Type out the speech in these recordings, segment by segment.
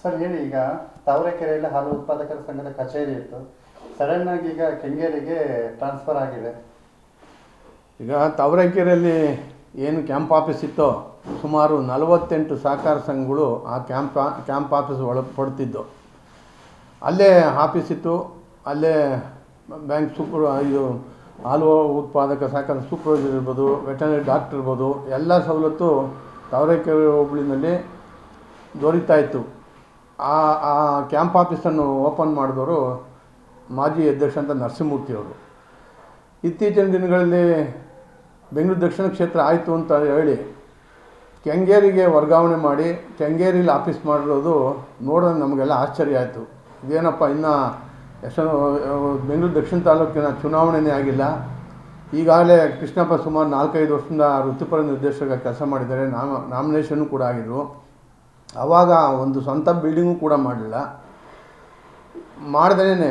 Sir, ಹೇಳಿ, ಈಗ ತಾವರೆಕೆರೆಯಲ್ಲಿ ಹಾಲು ಉತ್ಪಾದಕರ ಸಂಘದ ಕಚೇರಿ ಇತ್ತು. ಸಡನ್ ಆಗಿ ಈಗ ಕೆಂಗೇರಿಗೆ ಟ್ರಾನ್ಸ್ಫರ್ ಆಗಿದೆ. ಈಗ ತಾವರೆಕೆರೆಯಲ್ಲಿ ಏನು ಕ್ಯಾಂಪ್ ಆಫೀಸ್ ಇತ್ತೋ, ಸುಮಾರು ನಲವತ್ತೆಂಟು ಸಹಕಾರ ಸಂಘಗಳು ಆ ಕ್ಯಾಂಪ್ ಕ್ಯಾಂಪ್ ಆಫೀಸ್ ಒಳಪಡ್ತಿದ್ದು ಪಡ್ತಿದ್ದು. ಅಲ್ಲೇ ಆಫೀಸ್ ಇತ್ತು, ಅಲ್ಲೇ ಬ್ಯಾಂಕ್ ಸೂಪರ್, ಇದು ಹಾಲು ಉತ್ಪಾದಕ ಸಹಕಾರ ಸೂಪರ್ವೈಸರ್ ಇರ್ಬೋದು ವೆಟನರಿ ಡಾಕ್ಟರ್ ಇರ್ಬೋದು, ಎಲ್ಲ ಸವಲತ್ತು ತಾವರೆಕೆರೆ ಹೋಬಳಿನಲ್ಲಿ ದೊರೀತಾ ಇತ್ತು. ಆ ಆ ಕ್ಯಾಂಪ್ ಆಫೀಸನ್ನು ಓಪನ್ ಮಾಡಿದವರು ಮಾಜಿ ಅಧ್ಯಕ್ಷ ಅಂತ ನರಸಿಂಹಮೂರ್ತಿಯವರು ಇತ್ತೀಚಿನ ದಿನಗಳಲ್ಲಿ ಬೆಂಗಳೂರು ದಕ್ಷಿಣ ಕ್ಷೇತ್ರ ಆಯಿತು ಅಂತ ಹೇಳಿ ಕೆಂಗೇರಿಗೆ ವರ್ಗಾವಣೆ ಮಾಡಿ ಕೆಂಗೇರಿಲಿ ಆಫೀಸ್ ಮಾಡಿರೋದು ನೋಡೋದು ನಮಗೆಲ್ಲ ಆಶ್ಚರ್ಯ ಆಯಿತು. ಇದೇನಪ್ಪ ಇನ್ನೂ ಎಷ್ಟೋ ಬೆಂಗಳೂರು ದಕ್ಷಿಣ ತಾಲೂಕಿನ ಚುನಾವಣೆನೇ ಆಗಿಲ್ಲ. ಈಗಾಗಲೇ ಕೃಷ್ಣಪ್ಪ ಸುಮಾರು ನಾಲ್ಕೈದು ವರ್ಷದಿಂದ ವೃತ್ತಿಪರ ನಿರ್ದೇಶಕ ಕೆಲಸ ಮಾಡಿದ್ದಾರೆ. ನಾಮ, ನಾಮಿನೇಷನ್ ಕೂಡ ಆಗಿದ್ರು. ಆವಾಗ ಒಂದು ಸ್ವಂತ ಬಿಲ್ಡಿಂಗು ಕೂಡ ಮಾಡಲಿಲ್ಲ. ಮಾಡ್ದೇನೆ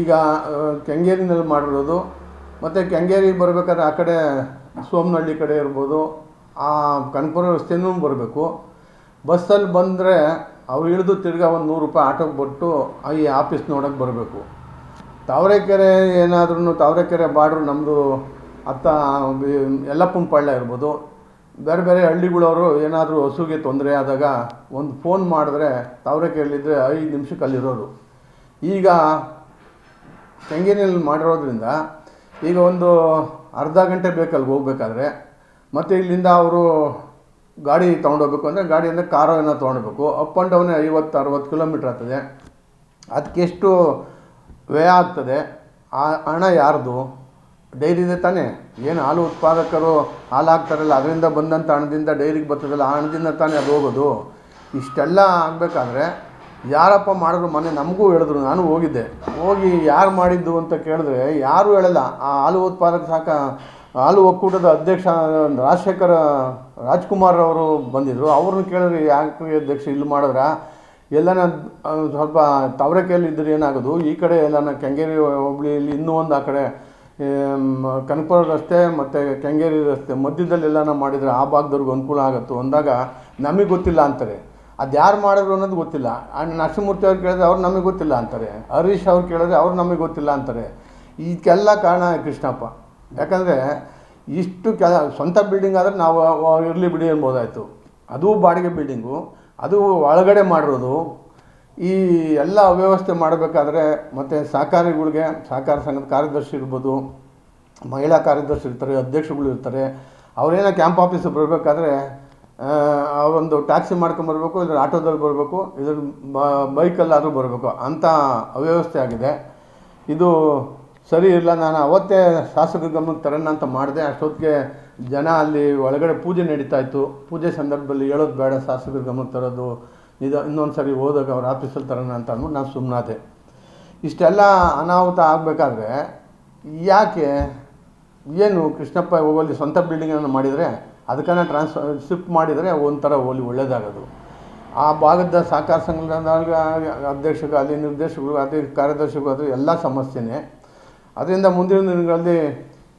ಈಗ ಕೆಂಗೇರಿನಲ್ಲಿ ಮಾಡಿರೋದು. ಮತ್ತು ಕೆಂಗೇರಿಗೆ ಬರಬೇಕಾದ್ರೆ ಆ ಕಡೆ ಸೋಮನಹಳ್ಳಿ ಕಡೆ ಇರ್ಬೋದು, ಆ ಕನಕಪುರ ರಸ್ತೆಯೂ ಬರಬೇಕು. ಬಸ್ಸಲ್ಲಿ ಬಂದರೆ ಅವ್ರು ಇಳಿದು ತಿರ್ಗಾ ಒಂದು ನೂರು ರೂಪಾಯಿ ಆಟೋಗೆ ಬಿಟ್ಟು ಈ ಆಫೀಸ್ ನೋಡೋಕ್ಕೆ ಬರಬೇಕು. ತಾವರೆಕೆರೆ ಏನಾದ್ರೂ ತಾವರೆಕೆರೆ ಬಾರ್ಡ್ರು ನಮ್ಮದು ಅತ್ತ ಯಲ್ಲಪ್ಪನ ಪಾಳ್ಯ ಇರ್ಬೋದು. ಬೇರೆ ಬೇರೆ ಹಳ್ಳಿಗಳವರು ಏನಾದರೂ ಹಸುಗೆ ತೊಂದರೆ ಆದಾಗ ಒಂದು ಫೋನ್ ಮಾಡಿದ್ರೆ ತಾವರೆಕೆರೆಯಲ್ಲಿದ್ದರೆ ಐದು ನಿಮಿಷಕ್ಕೆ ಅಲ್ಲಿರೋರು ಈಗ ತೆಂಗಿನಲ್ಲಿ ಮಾಡಿರೋದ್ರಿಂದ ಈಗ ಒಂದು ಅರ್ಧ ಗಂಟೆ ಬೇಕಲ್ಲಿ ಹೋಗ್ಬೇಕಾದ್ರೆ, ಮತ್ತು ಇಲ್ಲಿಂದ ಅವರು ಗಾಡಿ ತೊಗೊಂಡೋಗ್ಬೇಕು ಅಂದರೆ ಗಾಡಿಯಿಂದ ಕಾರನ್ನು ತೊಗೊಳ್ಬೇಕು ಅಪ್ ಆ್ಯಂಡ್ ಡೌನ್ ಐವತ್ತು, ಅರವತ್ತು ಕಿಲೋಮೀಟ್ರ್ ಆಗ್ತದೆ. ಅದಕ್ಕೆಷ್ಟು ವ್ಯಯ ಆಗ್ತದೆ. ಆ ಹಣ ಯಾರ್ದು? ಡೈರಿದೆ ತಾನೇ? ಏನು ಹಾಲು ಉತ್ಪಾದಕರು ಹಾಲು ಅದರಿಂದ ಬಂದಂಥ ಹಣದಿಂದ ಡೈರಿಗೆ ಬರ್ತದಲ್ಲ, ಆ ಹಣದಿಂದ ತಾನೇ ಅದು ಹೋಗೋದು? ಇಷ್ಟೆಲ್ಲ ಆಗಬೇಕಾದ್ರೆ ಯಾರಪ್ಪ ಮಾಡಿದ್ರು ಮೊನ್ನೆ ನಮಗೂ ಹೇಳಿದ್ರು, ನಾನು ಹೋಗಿದ್ದೆ. ಹೋಗಿ ಯಾರು ಮಾಡಿದ್ದು ಅಂತ ಕೇಳಿದ್ರೆ ಯಾರೂ ಹೇಳಲ್ಲ. ಆ ಹಾಲು ಉತ್ಪಾದಕ ಸಾಕ ಹಾಲು ಒಕ್ಕೂಟದ ಅಧ್ಯಕ್ಷ ರಾಜಶೇಖರ ರಾಜ್ಕುಮಾರ್ ಅವರು ಬಂದಿದ್ದರು ಅವ್ರನ್ನ ಕೇಳಿದ್ರೆ ಯಾಕೆ ಅಧ್ಯಕ್ಷ ಇಲ್ಲಿ ಮಾಡಿದ್ರ? ಎಲ್ಲನ ಸ್ವಲ್ಪ ತವರಕೆಯಲ್ಲಿ ಇದ್ದರೆ ಏನಾಗೋದು? ಈ ಕಡೆ ಎಲ್ಲನ ಕೆಂಗೇರಿ ಹೋಬಳಿಯಲ್ಲಿ ಇನ್ನೂ ಒಂದು ಆ ಕಡೆ ಕನಕಪುರ ರಸ್ತೆ ಮತ್ತು ಕೆಂಗೇರಿ ರಸ್ತೆ ಮಧ್ಯದಲ್ಲಿ ನಾವು ಮಾಡಿದರೆ ಆ ಭಾಗದವ್ರಿಗೆ ಅನುಕೂಲ ಆಗುತ್ತೋ. ಅಂದಾಗ ನಮಗೆ ಗೊತ್ತಿಲ್ಲ ಅಂತಾರೆ. ಅದು ಯಾರು ಮಾಡಿದ್ರು ಅನ್ನೋದು ಗೊತ್ತಿಲ್ಲ. ಆ್ಯಂಡ್ ನರಸಿಂಹಮೂರ್ತಿ ಅವ್ರು ಕೇಳಿದ್ರೆ ಅವ್ರು ನಮಗೆ ಗೊತ್ತಿಲ್ಲ ಅಂತಾರೆ. ಹರೀಶ್ ಅವ್ರು ಕೇಳಿದ್ರೆ ಅವ್ರು ನಮಗೆ ಗೊತ್ತಿಲ್ಲ ಅಂತಾರೆ. ಇದಕ್ಕೆಲ್ಲ ಕಾರಣ ಕೃಷ್ಣಪ್ಪ. ಯಾಕಂದರೆ ಇಷ್ಟು ಕೆ ಸ್ವಂತ ಬಿಲ್ಡಿಂಗ್ ಆದರೆ ನಾವು ಇರಲಿ ಬಿಡಿ ಅನ್ಬೋದಾಯಿತು. ಅದು ಬಾಡಿಗೆ ಬಿಲ್ಡಿಂಗು, ಅದು ಒಳಗಡೆ ಮಾಡಿರೋದು ಈ ಎಲ್ಲ ಅವ್ಯವಸ್ಥೆ ಮಾಡಬೇಕಾದ್ರೆ ಮತ್ತು ಸಹಕಾರಿಗಳಿಗೆ, ಸಹಕಾರ ಸಂಘದ ಕಾರ್ಯದರ್ಶಿ ಇರ್ಬೋದು, ಮಹಿಳಾ ಕಾರ್ಯದರ್ಶಿ ಇರ್ತಾರೆ, ಅಧ್ಯಕ್ಷಗಳು ಇರ್ತಾರೆ, ಅವರೇನೋ ಕ್ಯಾಂಪ್ ಆಫೀಸಿಗೆ ಬರಬೇಕಾದ್ರೆ ಒಂದು ಟ್ಯಾಕ್ಸಿ ಮಾಡ್ಕೊಂಬರ್ಬೇಕು ಇದ್ರ ಆಟೋದಲ್ಲಿ ಬರಬೇಕು, ಇದ್ರ ಬೈಕಲ್ಲಾದರೂ ಬರಬೇಕು. ಅಂಥ ಅವ್ಯವಸ್ಥೆ ಆಗಿದೆ. ಇದು ಸರಿ ಇಲ್ಲ, ನಾನು ಅವತ್ತೇ ಶಾಸಕ ಗಮನಕ್ಕೆ ತರೋಣ ಅಂತ ಮಾಡಿದೆ. ಅಷ್ಟೊತ್ತಿಗೆ ಜನ ಅಲ್ಲಿ ಒಳಗಡೆ ಪೂಜೆ ನಡೀತಾ ಇತ್ತು. ಪೂಜೆ ಸಂದರ್ಭದಲ್ಲಿ ಹೇಳೋದು ಬೇಡ, ಶಾಸಕರ ಗಮನಕ್ಕೆ ತರೋದು. ಇದು ಇನ್ನೊಂದು ಸರಿ ಹೋದಾಗ ಅವ್ರ ಆಫೀಸಲ್ಲಿ ತರೋಣ ಅಂತ ಅಂದ್ಬಿಟ್ಟು ನಾನು ಸುಮ್ಮನಾದೆ ಇಷ್ಟೆಲ್ಲ ಅನಾಹುತ ಆಗಬೇಕಾದ್ರೆ ಯಾಕೆ ಏನು ಕೃಷ್ಣಪ್ಪ ಹೋಗಲಿ ಸ್ವಂತ ಬಿಲ್ಡಿಂಗನ್ನು ಮಾಡಿದರೆ ಅದಕ್ಕನ್ನ ಟ್ರಾನ್ಸ್ಫರ್ ಶಿಫ್ಟ್ ಮಾಡಿದರೆ ಒಂಥರ ಹೋಲಿ ಒಳ್ಳೆಯದಾಗೋದು ಆ ಭಾಗದ ಸಹಕಾರ ಸಂಘದ ಅಧ್ಯಕ್ಷರು, ಅಲ್ಲಿ ನಿರ್ದೇಶಕರು ಅದೇ ಕಾರ್ಯದರ್ಶಿಗಳು, ಅದು ಎಲ್ಲ ಸಮಸ್ಯೆನೇ. ಅದರಿಂದ ಮುಂದಿನ ದಿನಗಳಲ್ಲಿ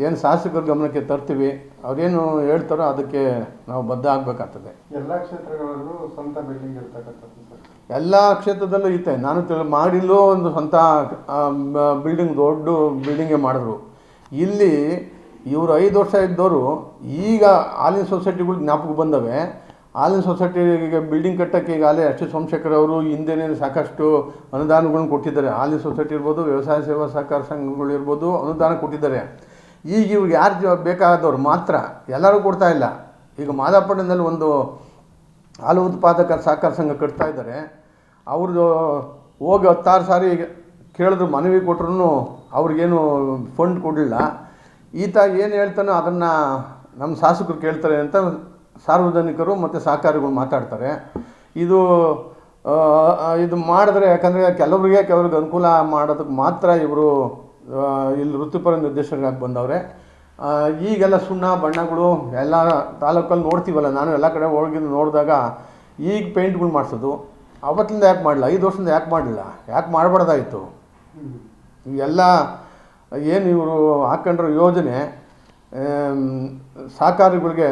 ಏನು ಶಾಸಕರ ಗಮನಕ್ಕೆ ತರ್ತೀವಿ ಅವರೇನು ಹೇಳ್ತಾರೋ ಅದಕ್ಕೆ ನಾವು ಬದ್ಧ ಆಗಬೇಕಾಗ್ತದೆ. ಎಲ್ಲ ಕ್ಷೇತ್ರಗಳಲ್ಲೂ ಸ್ವಂತ ಬಿಲ್ಡಿಂಗ್ ಇರ್ತಕ್ಕಂಥದ್ದು ಸರ್. ಎಲ್ಲ ಕ್ಷೇತ್ರದಲ್ಲೂ ಐತೆ ನಾನು ತಿಳಿ ಮಾಡಿಲ್ಲೋ ಒಂದು ಸ್ವಂತ ಬಿಲ್ಡಿಂಗ್ ದೊಡ್ಡ ಬಿಲ್ಡಿಂಗೇ ಮಾಡಿದ್ರು. ಇಲ್ಲಿ ಇವರು ಐದು ವರ್ಷ ಇದ್ದವರು ಈಗ ಹಾಲಿನ ಸೊಸೈಟಿಗಳು ಜ್ಞಾಪಕ ಬಂದವೆ. ಹಾಲಿನ ಸೊಸೈಟಿಗೆ ಬಿಲ್ಡಿಂಗ್ ಕಟ್ಟೋಕ್ಕೆ ಅಲ್ಲೇ ಅಷ್ಟು ಸೋಮಶೇಖರ್ ಅವರು ಹಿಂದೆನೇ ಸಾಕಷ್ಟು ಅನುದಾನಗಳನ್ನು ಕೊಟ್ಟಿದ್ದಾರೆ. ಹಾಲಿನ ಸೊಸೈಟಿ ಇರ್ಬೋದು ವ್ಯವಸಾಯ ಸೇವಾ ಸಹಕಾರ ಸಂಘಗಳು ಇರ್ಬೋದು ಅನುದಾನ ಕೊಟ್ಟಿದ್ದಾರೆ. ಈಗ ಇವ್ರಿಗೆ ಯಾರು ಬೇಕಾದವ್ರು ಮಾತ್ರ ಎಲ್ಲರೂ ಕೊಡ್ತಾ ಇಲ್ಲ. ಈಗ ಮಾದಾಪಟ್ಟಣದಲ್ಲಿ ಒಂದು ಹಾಲು ಉತ್ಪಾದಕ ಸಹಕಾರ ಸಂಘ ಕಟ್ತಾ ಇದ್ದಾರೆ. ಅವ್ರದ್ದು ಹೋಗಿ ಹತ್ತಾರು ಸಾರಿ ಕೇಳಿದ್ರು, ಮನವಿ ಕೊಟ್ರು ಅವ್ರಿಗೇನು ಫಂಡ್ ಕೊಡಲಿಲ್ಲ. ಈತ ಏನು ಹೇಳ್ತಾನೋ ಅದನ್ನು ನಮ್ಮ ಶಾಸಕರು ಕೇಳ್ತಾರೆ ಅಂತ ಸಾರ್ವಜನಿಕರು ಮತ್ತು ಸಹಕಾರಿಗಳು ಮಾತಾಡ್ತಾರೆ. ಇದು ಇದು ಮಾಡಿದ್ರೆ ಯಾಕಂದರೆ ಕೆಲವರಿಗೆ ಕೆಲವ್ರಿಗೆ ಅನುಕೂಲ ಮಾಡೋದಕ್ಕೆ ಮಾತ್ರ ಇವರು ಇಲ್ಲಿ ವೃತ್ತಿಪರ ನಿರ್ದೇಶಕರಾಗಿ ಬಂದವರೇ. ಈಗೆಲ್ಲ ಸುಣ್ಣ, ಬಣ್ಣಗಳು ಎಲ್ಲ ತಾಲೂಕಲ್ಲಿ ನೋಡ್ತೀವಲ್ಲ, ನಾನು ಎಲ್ಲ ಕಡೆ ಹೋಗಿ ನೋಡಿದಾಗ ಈಗ ಪೇಂಟ್ಗಳು ಮಾಡಿಸೋದು. ಅವತ್ತಿಂದ ಯಾಕೆ ಮಾಡಲಿಲ್ಲ? ಐದು ವರ್ಷದಿಂದ ಯಾಕೆ ಮಾಡಲಿಲ್ಲ? ಯಾಕೆ ಮಾಡಬಾರ್ದಾಯಿತು ಎಲ್ಲ ಏನು ಇವರು ಹಾಕ್ಕೊಂಡಿರೋ ಯೋಜನೆ ಸಹಕಾರಿಗಳಿಗೆ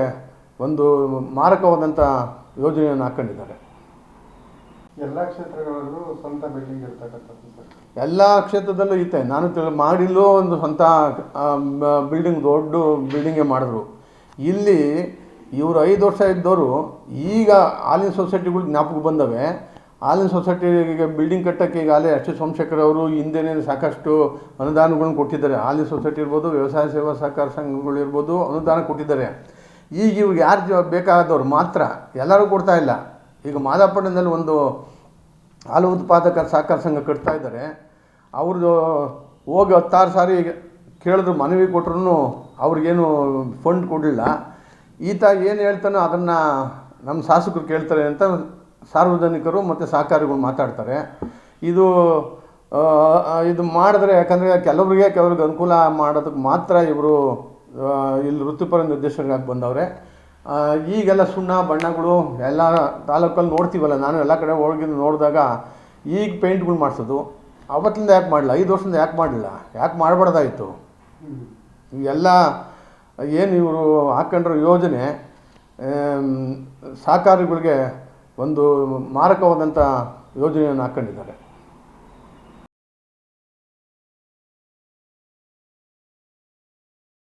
ಒಂದು ಮಾರಕವಾದಂಥ ಯೋಜನೆಯನ್ನು ಹಾಕ್ಕೊಂಡಿದ್ದಾರೆ ಎಲ್ಲ ಕ್ಷೇತ್ರಗಳಲ್ಲೂ ಸ್ವಂತ ಬಿಲ್ಡಿಂಗ್ ಎಲ್ಲ ಕ್ಷೇತ್ರದಲ್ಲೂ ಐತೆ ನಾನು ತಿಳಿ, ಮಾಡಿಲ್ಲೋ ಒಂದು ಸ್ವಂತ ಬಿಲ್ಡಿಂಗ್ ದೊಡ್ಡ ಬಿಲ್ಡಿಂಗೇ ಮಾಡಿದ್ರು. ಇಲ್ಲಿ ಇವರು ಐದು ವರ್ಷ ಇದ್ದವರು ಈಗ ಹಾಲಿನ ಸೊಸೈಟಿಗಳು ಜ್ಞಾಪಕ ಬಂದವೆ. ಹಾಲಿನ ಸೊಸೈಟಿಗೆ ಬಿಲ್ಡಿಂಗ್ ಕಟ್ಟೋಕ್ಕೆ ಈಗಾಗಲೇ ಅಷ್ಟು ಸೋಮಶೇಖರ್ ಅವರು ಹಿಂದೆನೇ ಸಾಕಷ್ಟು ಅನುದಾನಗಳನ್ನು ಕೊಟ್ಟಿದ್ದಾರೆ. ಹಾಲಿನ ಸೊಸೈಟಿ ಇರ್ಬೋದು, ವ್ಯವಸಾಯ ಸೇವಾ ಸಹಕಾರ ಸಂಘಗಳು ಇರ್ಬೋದು, ಅನುದಾನ ಕೊಟ್ಟಿದ್ದಾರೆ. ಈಗ ಇವ್ರಿಗೆ ಯಾರು ಬೇಕಾದವ್ರು ಮಾತ್ರ. ಎಲ್ಲರೂ ಕೊಡ್ತಾ ಇಲ್ಲ. ಈಗ ಮಾದಾಪಟ್ಟಣದಲ್ಲಿ ಒಂದು ಹಾಲು ಉತ್ಪಾದಕ ಸಹಕಾರ ಸಂಘ ಕಟ್ತಾ ಇದ್ದಾರೆ. ಅವ್ರದ್ದು ಹೋಗಿ ಹತ್ತಾರು ಸಾರಿ ಕೇಳಿದ್ರು, ಮನವಿ ಕೊಟ್ರು ಅವ್ರಿಗೇನು ಫಂಡ್ ಕೊಡಲಿಲ್ಲ. ಈತ ಏನು ಹೇಳ್ತಾನೋ ಅದನ್ನು ನಮ್ಮ ಶಾಸಕರು ಕೇಳ್ತಾರೆ ಅಂತ ಸಾರ್ವಜನಿಕರು ಮತ್ತು ಸಹಕಾರಿಗಳು ಮಾತಾಡ್ತಾರೆ. ಇದು ಇದು ಮಾಡಿದ್ರೆ ಯಾಕಂದರೆ ಕೆಲವರಿಗೆ ಕೆಲವ್ರಿಗೆ ಅನುಕೂಲ ಮಾಡೋದಕ್ಕೆ ಮಾತ್ರ ಇವರು ಇಲ್ಲಿ ವೃತ್ತಿಪರ ನಿರ್ದೇಶಕರಾಗಿ ಬಂದವ್ರೆ. ಈಗೆಲ್ಲ ಸುಣ್ಣ, ಬಣ್ಣಗಳು ಎಲ್ಲ ತಾಲೂಕಲ್ಲಿ ನೋಡ್ತೀವಲ್ಲ, ನಾನು ಎಲ್ಲ ಕಡೆ ಹೋಗಿ ನೋಡಿದಾಗ ಈಗ ಪೇಂಟ್ಗಳು ಮಾಡಿಸೋದು. ಅವತ್ತಿಂದ ಯಾಕೆ ಮಾಡಲಿಲ್ಲ? ಐದು ವರ್ಷದಿಂದ ಯಾಕೆ ಮಾಡಲಿಲ್ಲ? ಯಾಕೆ ಮಾಡಬಾರ್ದಾಯಿತು? ಎಲ್ಲ ಏನು ಇವರು ಹಾಕ್ಕೊಂಡಿರೋ ಯೋಜನೆ ಸಹಕಾರಿಗಳಿಗೆ ಒಂದು ಮಾರಕವಾದಂಥ ಯೋಜನೆಯನ್ನು ಹಾಕ್ಕೊಂಡಿದ್ದಾರೆ